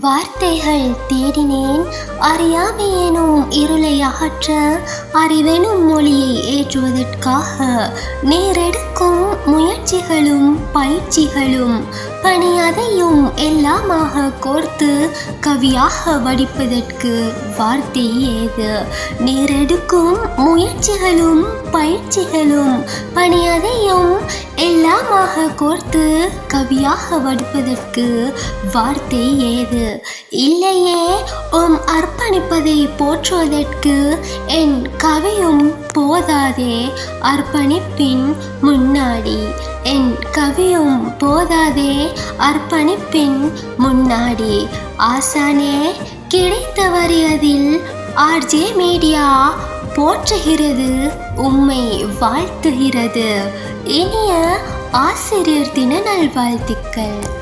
வார்த்தைகள் தேடினேன். அறியாமை எனும் இருளை அகற்ற அறிவெனும் மொழியை ஏற்றுவதற்காக நேரெடுக்கும் முயற்சிகளும் பயிற்சிகளும் பணி அதையும் எல்லாமாக கோர்த்து கவியாக வடிப்பதற்கு வார்த்தை ஏது? நேரெடுக்கும் முயற்சிகளும் பயிற்சிகளும் பணி அதையும் எல்லாமாக கோர்த்து கவியாக வடிப்பதற்கு வார்த்தை ஏது? இல்லையே உம் அர்ப்பணிப்பதை போற்றுவதற்கு என் கவியும் போதாதே அர்ப்பணிப்பின் முன்னாடி. என் கவியும் போதாதே அர்ப்பணிப்பின் முன்னாடி. ஆசானே கிடைத்தவரியதில் ஆர்ஜே மீடியா போற்றுகிறது உம்மை வாழ்த்துகிறது. இனிய ஆசிரியர் தின நல்வாழ்த்துக்கள்